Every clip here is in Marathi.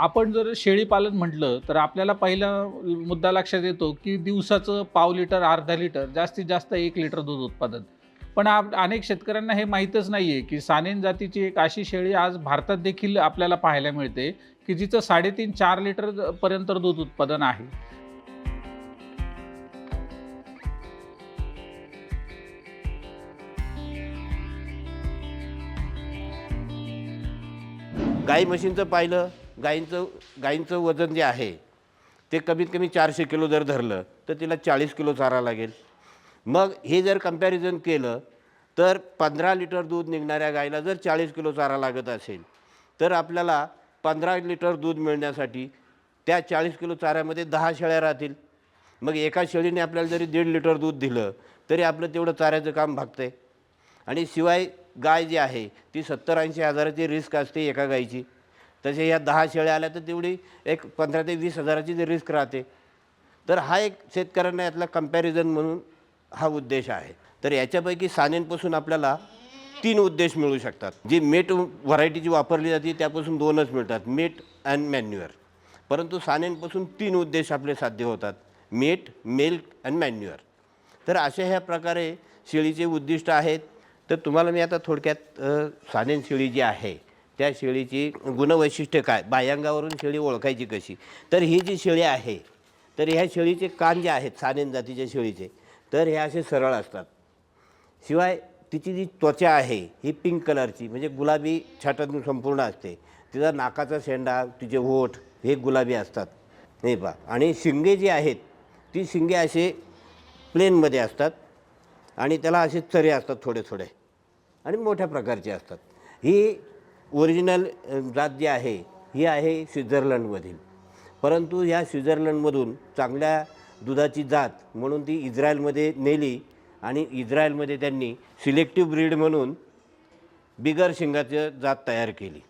आपण जर शेळीपालन म्हटलं तर आपल्याला पहिला मुद्दा लक्षात येतो की दिवसाचं पाव लिटर अर्धा लिटर जास्तीत जास्त एक लिटर दूध उत्पादन. पण आप अनेक शेतकऱ्यांना हे माहीतच नाही आहे की सानेन जातीची एक अशी शेळी आज भारतात देखील आपल्याला पाहायला मिळते की जिचं साडेतीन चार लिटर पर्यंत दूध उत्पादन आहे. गाई म्हशींचं पाहिलं गाईंचं गाईंचं वजन जे आहे ते कमीत कमी चारशे किलो जर धरलं तर तिला चाळीस किलो चारा लागेल. मग हे जर कंपॅरिझन केलं तर पंधरा लिटर दूध निघणाऱ्या गाईला जर चाळीस किलो चारा लागत असेल तर आपल्याला पंधरा लिटर दूध मिळण्यासाठी त्या चाळीस किलो चाऱ्यामध्ये दहा शेळ्या राहतील. मग एका शेळीने आपल्याला जरी दीड लिटर दूध दिलं तरी आपलं तेवढं चाऱ्याचं काम भागतंय. आणि शिवाय गाय जी आहे ती सत्तर ऐंशी हजाराची रिस्क असते एका गायची. तसे ह्या दहा शेळ्या आल्या तर तेवढी एक पंधरा ते वीस हजाराची जे रिस्क राहते. तर हा एक शेतकऱ्यांना यातला कंपॅरिझन म्हणून हा उद्देश आहे. तर याच्यापैकी सानेंपासून आपल्याला तीन उद्देश मिळू शकतात. जी मेट व्हरायटी जी वापरली जाते त्यापासून दोनच मिळतात. मेट अँड मॅन्युअर परंतु सानेंपासून तीन उद्देश आपले साध्य होतात. मेट मिल्क अँड मॅन्युअर तर अशा ह्या प्रकारे शेळीचे उद्दिष्ट आहेत. तर तुम्हाला मी आता थोडक्यात सानेन शेळी जी आहे त्या शेळीची गुणवैशिष्ट्य काय? बाह्यांगावरून शेळी ओळखायची कशी? तर ही जी शेळी आहे तर ह्या शेळीचे कान जे आहेत सानेन जातीच्या शेळीचे तर हे असे सरळ असतात. शिवाय तिची जी त्वचा आहे ही पिंक कलरची म्हणजे गुलाबी छाटातून संपूर्ण असते. तिचा नाकाचा शेंडा तिचे ओठ हे गुलाबी असतात. नाही पा आणि शिंगे जी आहेत ती शिंगे असे प्लेनमध्ये असतात आणि त्याला असे चरे असतात थोडे थोडे आणि मोठ्या प्रकारचे असतात. ही ओरिजिनल राज्य जात जी आहे ही आहे स्वित्झर्लंडमधील. परंतु ह्या स्वित्झर्लंडमधून चांगल्या दुधाची जात म्हणून ती इस्रायलमध्ये नेली आणि इस्रायलमध्ये त्यांनी सिलेक्टिव्ह ब्रीड म्हणून बिगर शिंगाचं जात तयार केली.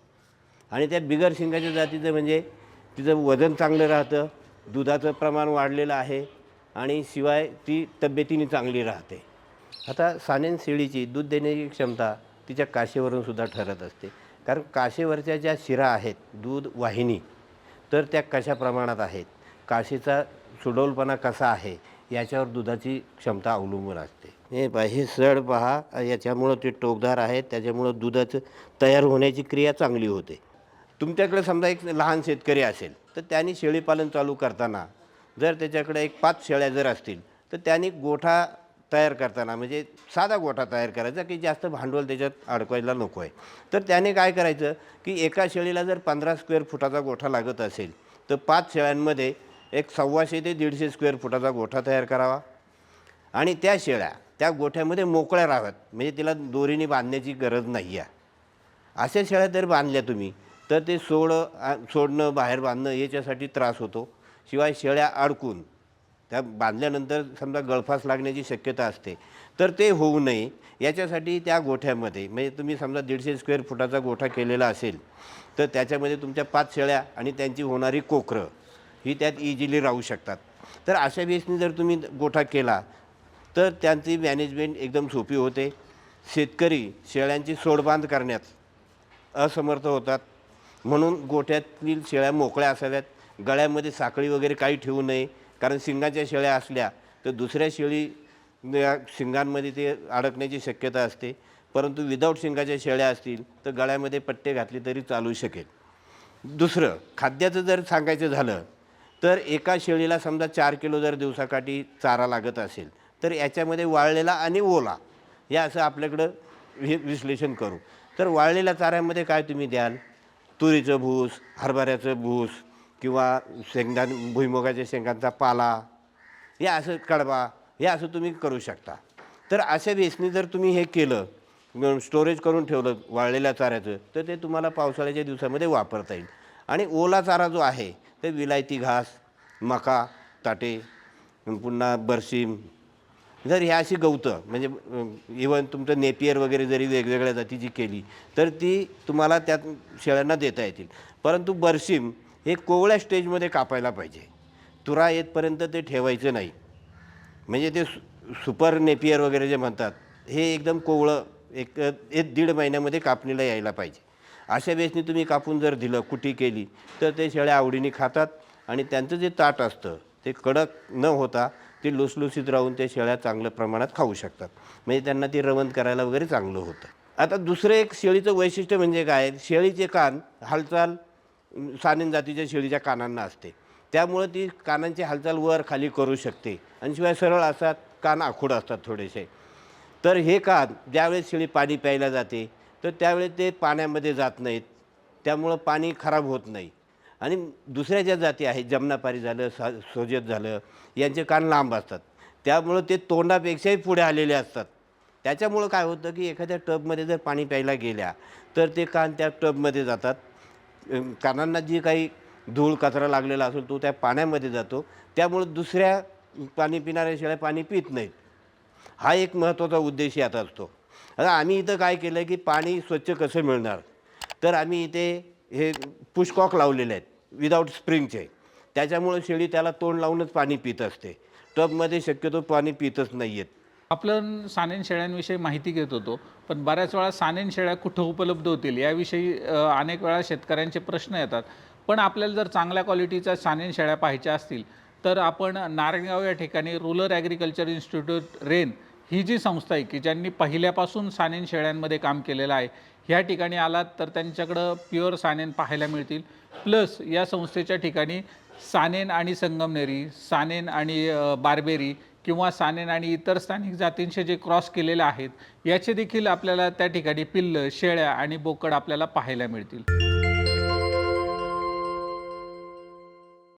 आणि त्या बिगर शिंगाच्या जातीचं म्हणजे तिचं वजन चांगलं राहतं दुधाचं प्रमाण वाढलेलं आहे आणि शिवाय ती तब्येतीने चांगली राहते. आता सानेन शेळीची दूध देण्याची क्षमता तिच्या काशीवरून सुद्धा ठरत असते. कारण काशेवरच्या ज्या शिरा आहेत दूध वाहिनी तर त्या कशा प्रमाणात आहेत? काशीचा सुडौलपणा कसा आहे? याच्यावर दुधाची क्षमता अवलंबून असते. हे पहा हे सड पहा याच्यामुळं ते टोकदार आहेत त्याच्यामुळं दुधाचं तयार होण्याची क्रिया चांगली होते. तुमच्याकडे समजा एक लहान शेतकरी असेल तर त्यांनी शेळीपालन चालू करताना जर त्याच्याकडे एक पाच शेळ्या जर असतील तर त्यांनी गोठा तयार करताना म्हणजे साधा गोठा तयार करायचा की जास्त भांडवल त्याच्यात अडकवायला नको आहे तर त्याने काय करायचं की एका शेळीला जर पंधरा स्क्वेअर फुटाचा गोठा लागत असेल तर पाच शेळ्यांमध्ये एक सव्वाशे ते दीडशे स्क्वेअर फुटाचा गोठा तयार करावा. आणि त्या शेळ्या त्या गोठ्यामध्ये मोकळ्या राहाव्यात म्हणजे तिला दोरीने बांधण्याची गरज नाही आहे. अशा शेळ्या जर बांधल्या तुम्ही तर ते सोड सोडणं बाहेर बांधणं याच्यासाठी त्रास होतो. शिवाय शेळ्या अडकून त्या बांधल्यानंतर समजा गळफास लागण्याची शक्यता असते. तर ते होऊ नये. याच्यासाठी त्या गोठ्यामध्ये म्हणजे तुम्ही समजा दीडशे स्क्वेअर फुटाचा गोठा केलेला असेल तर त्याच्यामध्ये तुमच्या पाच शेळ्या आणि त्यांची होणारी कोकरं ही त्यात इझिली राहू शकतात. तर अशा वेळेसने जर तुम्ही गोठा केला तर त्यांची मॅनेजमेंट एकदम सोपी होते. शेतकरी शेळ्यांची सोडबांध करण्यात असमर्थ होतात. म्हणून गोठ्यातील शेळ्या मोकळ्या असाव्यात. गळ्यामध्ये साखळी वगैरे काही ठेवू नये. कारण शिंगाच्या शेळ्या असल्या तर दुसऱ्या शेळी शिंगांमध्ये ते अडकण्याची शक्यता असते. परंतु विदाऊट शिंगाच्या शेळ्या असतील तर गळ्यामध्ये पट्टे घातले तरी चालू शकेल. दुसरं खाद्याचं जर सांगायचं झालं तर एका शेळीला समजा चार किलो जर दिवसाकाठी चारा लागत असेल तर याच्यामध्ये वाळलेला आणि ओला या असं आपल्याकडं वि विश्लेषण करू. तर वाळलेल्या चाऱ्यामध्ये काय तुम्ही द्याल? तुरीचं भूस हरभऱ्याचं भूस किंवा शेंगदाण भुईमुगाच्या शेंगांचा पाला हे असं कडवा हे असं तुम्ही करू शकता. तर अशा वेसनी जर तुम्ही हे केलं स्टोरेज करून ठेवलं वाळलेल्या चाऱ्याचं तर ते तुम्हाला पावसाळ्याच्या दिवसामध्ये वापरता येईल. आणि ओला चारा जो आहे ते विलायती घास मका ताटे पुन्हा बरसीम जर ह्या अशी गवतं म्हणजे इवन तुमचं नेपियर वगैरे जरी वेगवेगळ्या जातीची केली तर ती तुम्हाला त्यात शेळ्यांना देता येतील. परंतु बरसीम हे कोवळ्या स्टेजमध्ये कापायला पाहिजे. तुरा येतपर्यंत ते ठेवायचं नाही. म्हणजे ते सु सुपर नेपियर वगैरे जे म्हणतात हे एकदम कोवळं एक एक दीड महिन्यामध्ये कापणीला यायला पाहिजे. अशा वेळेसनी तुम्ही कापून जर दिलं कुटी केली तर ते शेळ्या आवडीने खातात आणि त्यांचं जे ताट असतं ते कडक न होता ते लुसलुसीत राहून त्या शेळ्या चांगल्या प्रमाणात खाऊ शकतात. म्हणजे त्यांना ते रवंत करायला वगैरे चांगलं होतं. आता दुसरं एक शेळीचं वैशिष्ट्य म्हणजे काय? शेळीचे कान हालचाल सानेन जातीच्या शेळीच्या कानांना असते. त्यामुळं ती कानांची हालचाल वर खाली करू शकते. आणि शिवाय सरळ असतात कान आखूड असतात थोडेसे. तर हे कान ज्यावेळेस शेळी पाणी प्यायला जाते तर त्यावेळेस ते पाण्यामध्ये जात नाहीत. त्यामुळं पाणी खराब होत नाही. आणि दुसऱ्या ज्या जाती आहेत जमनापारी झालं सा सोजत झालं यांचे कान लांब असतात. त्यामुळं ते तोंडापेक्षाही पुढे आलेले असतात. त्याच्यामुळं काय होतं की एखाद्या टबमध्ये जर पाणी प्यायला गेल्या तर ते कान त्या टबमध्ये जातात. कानांना जी काही धूळ कचरा लागलेला असेल तो त्या पाण्यामध्ये जातो. त्यामुळं दुसऱ्या पाणी पिणाऱ्या शेळ्या पाणी पित नाहीत. हा एक महत्त्वाचा उद्देश यात असतो. आता आम्ही इथं काय केलं आहे की पाणी स्वच्छ कसं मिळणार? तर आम्ही इथे हे पुष्कॉक लावलेले आहेत विदाऊट स्प्रिंगचे त्याच्यामुळे शेळी त्याला तोंड लावूनच पाणी पित असते. टबमध्ये शक्यतो पाणी पितच नाही आहेत आपण सानेन शेळ्यांविषयी माहिती घेत होतो पण बऱ्याच वेळा सानेन शेळ्या कुठं उपलब्ध होतील याविषयी अनेक वेळा शेतकऱ्यांचे प्रश्न येतात. पण आपल्याला जर चांगल्या क्वालिटीच्या सानेन शेळ्या पाहायच्या असतील तर आपण नारायणगाव या ठिकाणी रुरल ॲग्रिकल्चर इन्स्टिट्यूट रेन ही जी संस्था आहे की ज्यांनी पहिल्यापासून सानेन शेळ्यांमध्ये काम केलेलं आहे ह्या ठिकाणी आलात तर त्यांच्याकडं प्युअर सानेन पाहायला मिळतील. प्लस या संस्थेच्या ठिकाणी सानेन आणि संगमनेरी सानेन आणि बार्बेरी किंवा सानेन आणि इतर स्थानिक जातींचे जे क्रॉस केलेले आहेत याचे देखील आपल्याला त्या ठिकाणी पिल्ल शेळ्या आणि बोकड आपल्याला पाहायला मिळतील.